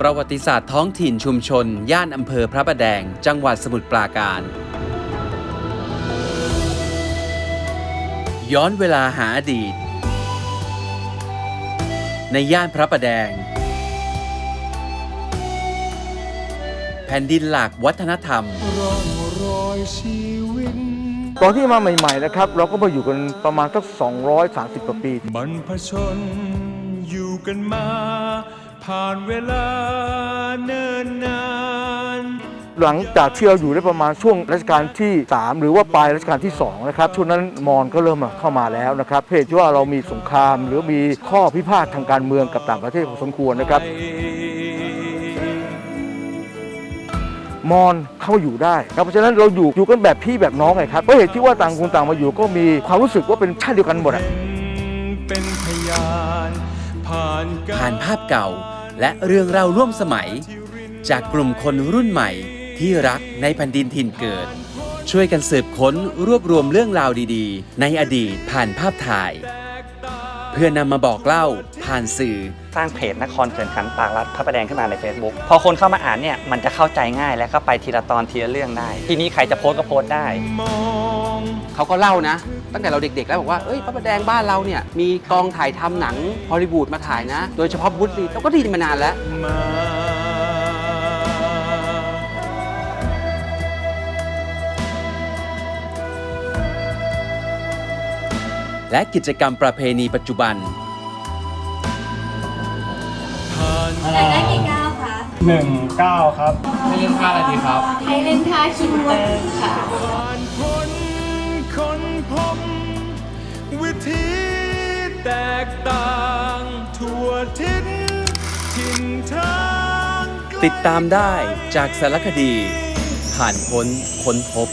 ประวัติศาสตร์ท้องถิ่นชุมชน ย่านอำเภอพระประแดง จังหวัดสมุทรปราการ ย้อนเวลาหาอดีต ในย่านพระประแดง แผ่นดินหลักวัฒนธรรมร่องรอยชีวิต ตอนที่มาใหม่ๆนะครับ เราก็มาอยู่กันประมาณสัก 230กว่าปี บรรพชนอยู่กันมา ผ่านเวลาเนิ่นนาน หลังจากที่เราอยู่ได้ประมาณช่วงรัชกาลที่ 3 หรือว่าปลายรัชกาลที่2นะครับช่วงนั้นมอญก็เริ่มเข้ามาแล้วนะครับเพศที่ว่าเรามีสงคราม หรือมีข้อพิพาททางการเมืองกับต่างประเทศพอสมควรนะครับ มอญเข้ามาอยู่ได้ครับเพราะฉะนั้นเราอยู่อยู่กันแบบพี่แบบน้องไงครับเพราะเหตุที่ว่าต่างคนต่างมาอยู่ก็มีความรู้สึกว่าเป็นชาติเดียวกันหมดอะเป็นพยานผ่านกรผ่านภาพเก่าและเรื่องเล่าร่วมสมัย จากกลุ่มคนรุ่นใหม่ที่รักในแผ่นดินถิ่นเกิด ช่วยกันสืบค้นรวบรวมเรื่องราวดีๆ ในอดีตผ่านภาพถ่าย เพื่อนำมาบอกเล่าผ่านสื่อ สร้างเพจนครเขื่อนขันปากรัดพระประแดงขึ้นมาใน Facebook พอคนเข้ามาอ่านเนี่ยมันจะเข้าใจง่ายและก็ไปทีละตอนทีละเรื่องได้ ทีนี้ใครจะโพสต์ก็โพสต์ได้มองเขาก็เล่านะ ตั้งแต่เราเด็กๆ แล้วบอกว่าเอ้ยพระประแดงบ้านเราเนี่ยมีกองถ่ายทำหนังฮอลลีวูดมาถ่ายนะ โดยเฉพาะบุตรีเราก็ไดีมานานแล้ว มา และกิจกรรมประเพณีปัจจุบันผ่านอยากได้กี่ก้าวคะหนึ่งเก้าครับให้เล่นท่าคิมเตอร์ค่ะ ผ่านพ้นคนพบวิธีแตกต่างทั่วทิศถิ่นทางไกล ติดตามได้จากสารคดี ผ่านพ้นค้นพบ